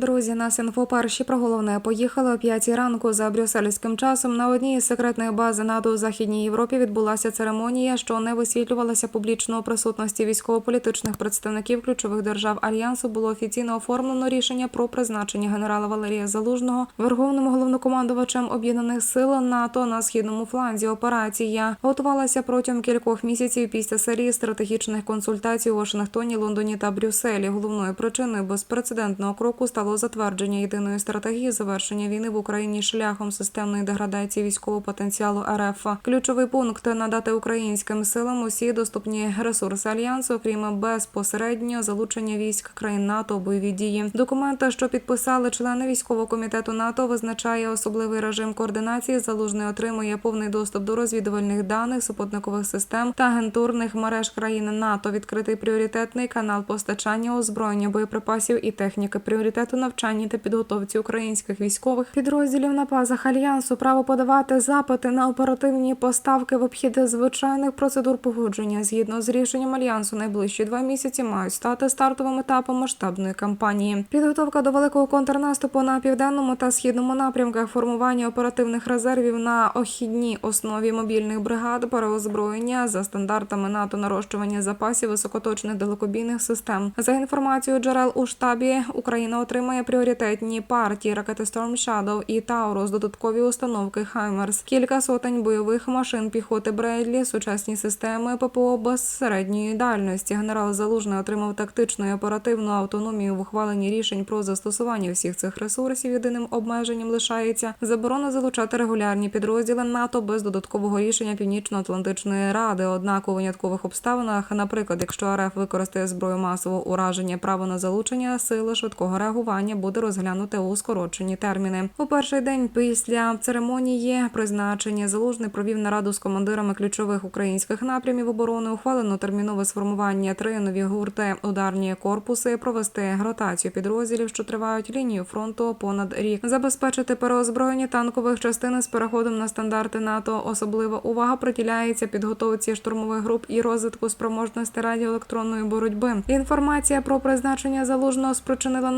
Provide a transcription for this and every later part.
Друзі, нас інфо перші про головне поїхали о п'ятій ранку за брюссельським часом. На одній із секретних баз НАТО у західній Європі відбулася церемонія, що не висвітлювалася публічно у присутності військово-політичних представників ключових держав альянсу. Було офіційно оформлено рішення про призначення генерала Валерія Залужного верховним головнокомандувачем об'єднаних сил НАТО на східному фланзі. Операція готувалася протягом кількох місяців після серії стратегічних консультацій у Вашингтоні, Лондоні та Брюсселі. Головною причиною безпрецедентного кроку стало затвердження єдиної стратегії завершення війни в Україні шляхом системної деградації військового потенціалу РФ. Ключовий пункт надати українським силам усі доступні ресурси альянсу, окрім безпосереднього залучення військ країн НАТО бойові дії. Документа, що підписали члени військового комітету НАТО, визначає особливий режим координації. Залужний отримує повний доступ до розвідувальних даних, супутникових систем та агентурних мереж країн НАТО. Відкритий пріоритетний канал постачання озброєння боєприпасів і техніки пріоритету навчання та підготовці українських військових підрозділів на базах альянсу. Право подавати запити на оперативні поставки в обхід звичайних процедур погодження згідно з рішенням альянсу. Найближчі два місяці мають стати стартовим етапом масштабної кампанії. Підготовка до великого контрнаступу на південному та східному напрямках, формування оперативних резервів на охідній основі мобільних бригад, переозброєння за стандартами НАТО, нарощування запасів високоточних далекобійних систем. За інформацією джерел у штабі, Україна отримає пріоритетні партії ракети Storm Shadow і Таурус, додаткові установки Хаймерс, кілька сотень бойових машин піхоти Бредлі, сучасні системи ППО безсередньої дальності. Генерал Залужний отримав тактичну і оперативну автономію в ухваленні рішень про застосування всіх цих ресурсів. Єдиним обмеженням лишається заборона залучати регулярні підрозділи НАТО без додаткового рішення Північно-Атлантичної ради. Однак у виняткових обставинах, наприклад, якщо РФ використає зброю масового ураження, право на залучення сили швидкого реагування буде розглянуте у скорочені терміни. У перший день після церемонії призначення залужний провів нараду з командирами ключових українських напрямів оборони. Ухвалено термінове сформування три нові гурти ударні корпуси, провести ротацію підрозділів, що тривають лінію фронту понад рік, забезпечити переозброєння танкових частин з переходом на стандарти НАТО. Особлива увага приділяється підготовці штурмових груп і розвитку спроможності радіоелектронної боротьби. Інформація про призначення залужного спричинила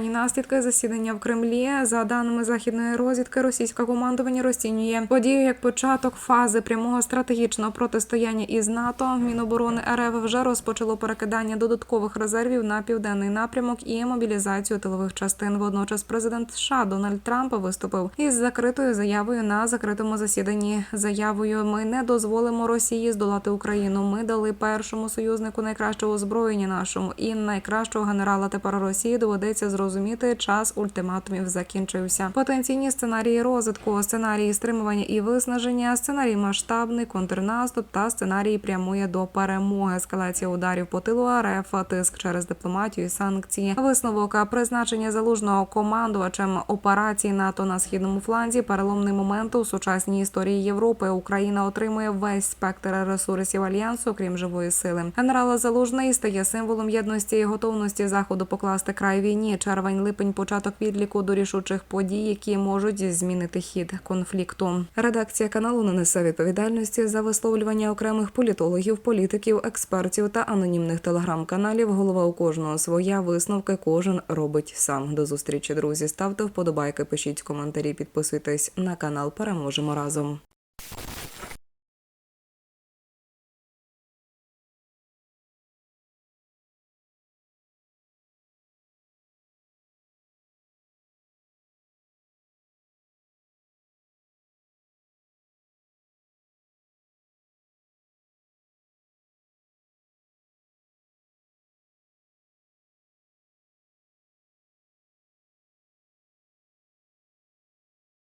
надзвичайні наслідки засідання в Кремлі. За даними західної розвідки, російське командування розцінює подію як початок фази прямого стратегічного протистояння із НАТО. Міноборони РФ вже розпочало перекидання додаткових резервів на південний напрямок і мобілізацію тилових частин. Водночас президент США Дональд Трамп виступив із закритою заявою на закритому засіданні. Заявою ми не дозволимо Росії здолати Україну. Ми дали першому союзнику найкращого озброєння нашому і найкращого генерала. Тепер Росії доведеться зрозуміти, час ультиматумів закінчився. Потенційні сценарії розвитку, сценарії стримування і виснаження, сценарій масштабний контрнаступ та сценарій прямує до перемоги. Ескалація ударів по тилу РФ, тиск через дипломатію і санкції. Висновок призначення залужного командувачем операції НАТО на східному фланзі. Переломний момент у сучасній історії Європи. Україна отримує весь спектр ресурсів альянсу, крім живої сили. Генерал Залужний стає символом єдності і готовності заходу покласти край війні. Червень, липень, початок відліку до рішучих подій, які можуть змінити хід конфлікту. Редакція каналу не несе відповідальності за висловлювання окремих політологів, політиків, експертів та анонімних телеграм-каналів. Голова у кожного своя висновки. Кожен робить сам. До зустрічі, друзі. Ставте вподобайки, пишіть коментарі, підписуйтесь на канал. Переможемо разом.